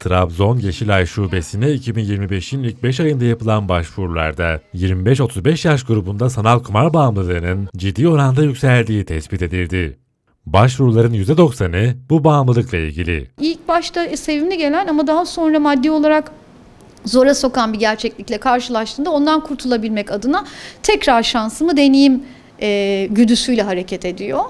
Trabzon Yeşilay Şubesi'ne 2025'in ilk 5 ayında yapılan başvurularda 25-35 yaş grubunda sanal kumar bağımlılığının ciddi oranda yükseldiği tespit edildi. Başvuruların %90'ı bu bağımlılıkla ilgili. İlk başta sevimli gelen ama daha sonra maddi olarak zora sokan bir gerçeklikle karşılaştığında ondan kurtulabilmek adına tekrar şansımı deneyeyim e, güdüsüyle hareket ediyor.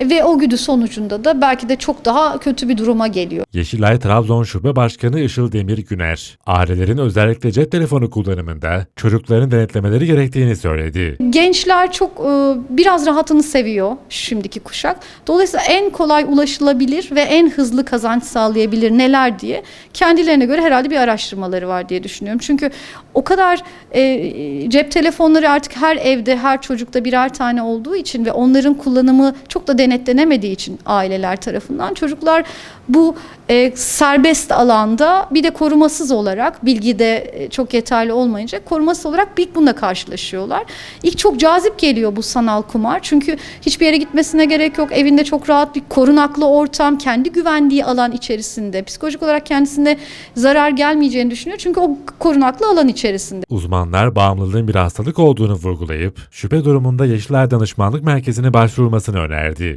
Ve o güdü sonucunda da belki de çok daha kötü bir duruma geliyor. Yeşilay Trabzon Şube Başkanı Işıl Demir Güner, ailelerin özellikle cep telefonu kullanımında çocukların denetlemeleri gerektiğini söyledi. Gençler çok e, biraz rahatını seviyor şimdiki kuşak. Dolayısıyla en kolay ulaşılabilir ve en hızlı kazanç sağlayabilir neler diye kendilerine göre herhalde bir araştırmaları var diye düşünüyorum. Çünkü o kadar e, cep telefonları artık her evde her çocukta birer tane olduğu için ve onların kullanımı çok da denetlenemediği için aileler tarafından çocuklar bu e, serbest alanda bir de korumasız olarak bilgi de e, çok yeterli olmayınca korumasız olarak bir bununla karşılaşıyorlar. İlk çok cazip geliyor bu sanal kumar. Çünkü hiçbir yere gitmesine gerek yok. Evinde çok rahat bir korunaklı ortam, kendi güvendiği alan içerisinde. Psikolojik olarak kendisine zarar gelmeyeceğini düşünüyor. Çünkü o korunaklı alan içerisinde. Uzmanlar bağımlılığın bir hastalık olduğunu vurgulayıp şüphe durumunda Yeşilay Danışmanlık Merkezi'ne başvurulmasını önerdi.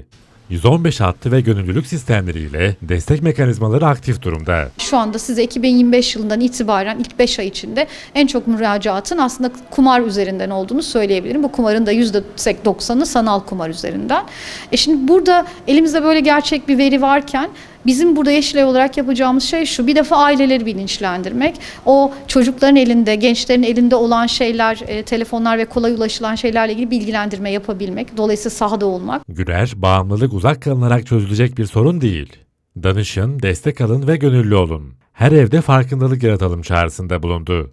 115 hattı ve gönüllülük sistemleriyle destek mekanizmaları aktif durumda. Şu anda size 2025 yılından itibaren ilk 5 ay içinde en çok müracaatın aslında kumar üzerinden olduğunu söyleyebilirim. Bu kumarın da %90'ı sanal kumar üzerinden. E şimdi burada elimizde böyle gerçek bir veri varken Bizim burada Yeşilay olarak yapacağımız şey şu. Bir defa aileleri bilinçlendirmek. O çocukların elinde, gençlerin elinde olan şeyler, e, telefonlar ve kolay ulaşılan şeylerle ilgili bilgilendirme yapabilmek. Dolayısıyla sahada olmak. Güler, bağımlılık uzak kalınarak çözülecek bir sorun değil. Danışın, destek alın ve gönüllü olun. Her evde farkındalık yaratalım çağrısında bulundu.